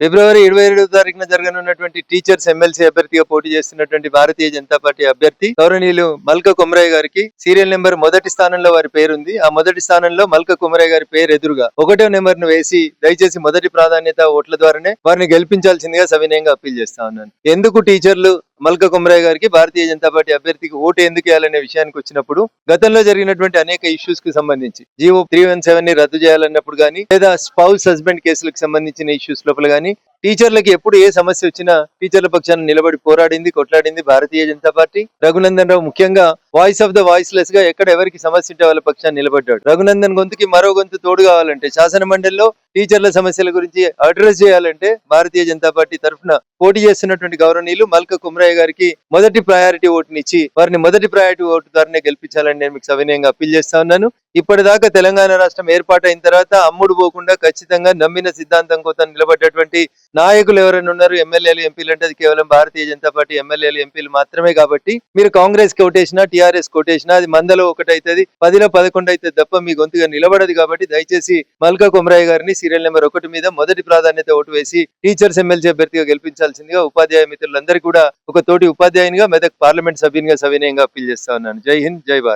ఫిబ్రవరి ఇరవై ఏడవ తారీఖున జరగనున్నటువంటి టీచర్స్ ఎమ్మెల్సీ అభ్యర్థిగా పోటీ చేస్తున్నటువంటి భారతీయ జనతా పార్టీ అభ్యర్థి గౌరవనీయులు మల్క కుమరయ్య గారికి సీరియల్ నెంబర్ మొదటి స్థానంలో వారి పేరుంది. ఆ మొదటి స్థానంలో మల్క కుమరయ్య గారి పేరు ఎదురుగా ఒకటో నెంబర్ను వేసి దయచేసి మొదటి ప్రాధాన్యత ఓట్ల ద్వారానే వారిని గెలిపించాల్సిందిగా సవినయంగా అప్పీల్ చేస్తా ఉన్నాను. ఎందుకు టీచర్లు మల్క కుమ్రాయ్ గారికి భారతీయ జనతా పార్టీ అభ్యర్థికి ఓటు ఎందుకు వేయాలనే విషయానికి వచ్చినప్పుడు గతంలో జరిగినటువంటి అనేక ఇష్యూస్కి సంబంధించి జీవో త్రీ వన్ సెవెన్ని రద్దు చేయాలన్నప్పుడు కానీ లేదా స్పౌస్ హస్బెండ్ కేసులకు సంబంధించిన ఇష్యూస్ లోపల కానీ టీచర్లకి ఎప్పుడు ఏ సమస్య వచ్చినా టీచర్ల పక్షాన నిలబడి పోరాడింది కొట్లాడింది భారతీయ జనతా పార్టీ. రఘునందన్ రావు ముఖ్యంగా వాయిస్ ఆఫ్ ద వాయిస్ లెస్గా ఎక్కడ ఎవరికి సమస్య ఉంటే వాళ్ళ పక్షాన్ని నిలబడ్డాడు. రఘునందన్ గొంతుకి మరో గొంతు తోడు కావాలంటే శాసన మండలిలో టీచర్ల సమస్యల గురించి అడ్రస్ చేయాలంటే భారతీయ జనతా పార్టీ తరఫున పోటీ చేస్తున్నటువంటి గౌరవనీయులు మల్క కుమ్రయ్య గారికి మొదటి ప్రయారిటీ ఓటునిచ్చి వారిని మొదటి ప్రయారిటీ ఓటు ద్వారానే గెలిపించాలని నేను మీకు సవినయంగా అప్పీల్ చేస్తా ఉన్నాను. ఇప్పటిదాకా తెలంగాణ రాష్ట్రం ఏర్పాటైన తర్వాత అమ్ముడు పోకుండా ఖచ్చితంగా నమ్మిన సిద్ధాంతం కోసం నిలబడ్డటువంటి నాయకులు ఎవరైనా ఉన్నారు? ఎమ్మెల్యేలు ఎంపీలు అంటే అది కేవలం భారతీయ జనతా పార్టీ ఎమ్మెల్యేలు ఎంపీలు మాత్రమే కాబట్టి మీరు కాంగ్రెస్ కోటేసినా టీఆర్ఎస్ కోటేసినా అది మందలో ఒకటైతుంది పదిలో పదకొండు అయితే తప్ప మీ గొంతుగా నిలబడదు కాబట్టి దయచేసి మల్కా కుమరయ్య గారిని సీరియల్ నెంబర్ ఒకటి మీద మొదటి ప్రాధాన్యత ఓటు వేసి టీచర్స్ ఎమ్మెల్సీ అభ్యర్థిగా గెలిపించాల్సిందిగా ఉపాధ్యాయ మిత్రులందరూ కూడా ఒక తోటి ఉపాధ్యాయునిగా మెదక్ పార్లమెంట్ సభ్యునిగా సవినయంగా అప్పీల్ చేస్తా ఉన్నాను. జై హింద్ జై భారత్.